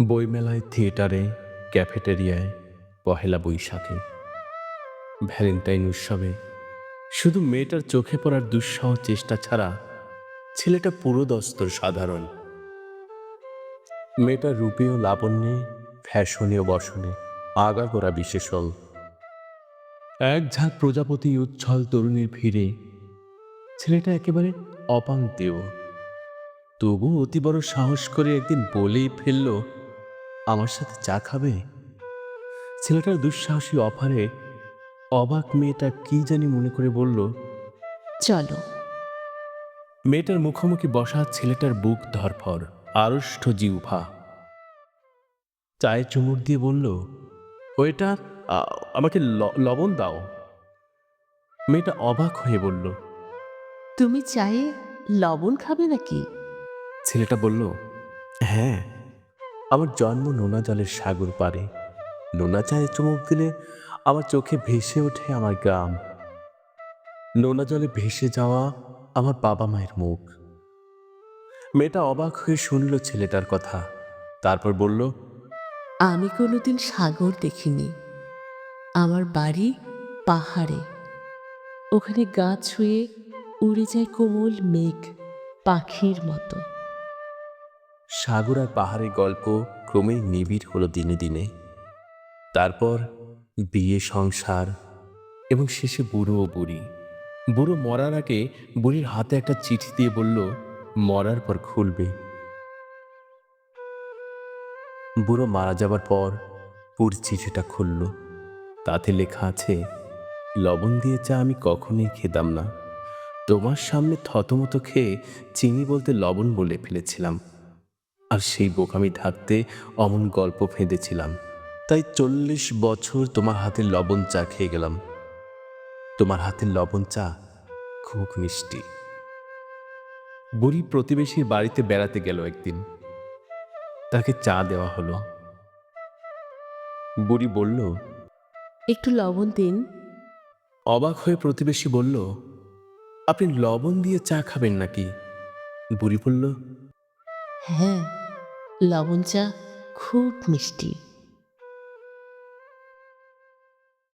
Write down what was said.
বইমেলায় থিয়েটারে, ক্যাফেটেরিয়ায় পহেলা বৈশাখে, ভ্যালেন্টাইন উৎসবে। শুধু মেয়েটার চোখে পড়ার দুঃসহ চেষ্টা ছাড়া ছেলেটা পুরো দস্তর সাধারণ। মেয়েটার রূপে ও লাবণ্যে, ফ্যাশনে ও বসনে আগাগোড়া বিশেষল। এক ঝাঁক প্রজাপতি উচ্ছল তরুণীর ভিড়ে ছেলেটা একেবারে অপাঙ্ক্তেয় তবু অতি বড় সাহস করে একদিন বলেই ফেলল আমার সাথে চা খাবে? ছেলেটার দুঃসাহসী অফারে অবাক মেয়েটা কি জানি মনে করে বলল চলো। মেয়েটার মুখোমুখি বসা ছেলেটার বুক ধরফর আড়ষ্ট জিউফা চায়ে চুমুক দিয়ে বলল ওইটা আমাকে লবণ দাও। মেয়েটা অবাক হয়ে বলল তুমি চায়ে লবণ খাবে নাকি? ছেলেটা বলল হ্যাঁ। আমার জন্ম নোনা জলের সাগর পারে নোনা চায়ে চুমুক দিলে আমার চোখে ভেসে ওঠে আমার গ্রাম নোনা জলে ভেসে যাওয়া আমার বাবা মায়ের মুখ। মেয়েটা অবাক হয়ে শুনল ছেলেটার কথা। তারপর বলল, আমি কোনোদিন সাগর দেখিনি। আমার বাড়ি পাহাড়ে। ওখানে গা ছুঁয়ে উড়ে যায় কোমল মেঘ পাখির মতো। সাগর আর পাহাড়ের গল্প ক্রমেই নিবিড় হলো দিনে দিনে। তারপর বিয়ে, সংসার এবং শেষে বুড়ো ও বুড়ি। বুড়ো মরার আগে বুড়ির হাতে একটা চিঠি দিয়ে বলল, মরার পর খুলবে। বুড়ো মারা যাবার পর পুর চিঠিটা খুলল। তাতে লেখা আছে, লবণ দিয়ে চা আমি কখনোই খেতাম না। তোমার সামনে থতমত খেয়ে চিনি বলতে লবণ বলে ফেলেছিলাম। আর সেই বোকামি ঢাকতে অমন গল্প ফেঁদেছিলাম। তাই চল্লিশ বছর তোমার হাতে লবণ চা খেয়ে গেলাম। তোমার হাতের লবণ চা খুব মিষ্টি। বুড়ি প্রতিবেশীর বাড়িতে বেড়াতে গেল একদিন। তাকে চা দেওয়া হলো। বুড়ি বলল একটু লবণ দিন। অবাক হয়ে প্রতিবেশী বলল আপনি লবণ দিয়ে চা খাবেন নাকি? বুড়ি বলল হ্যাঁ। লবণ চা খুব মিষ্টি।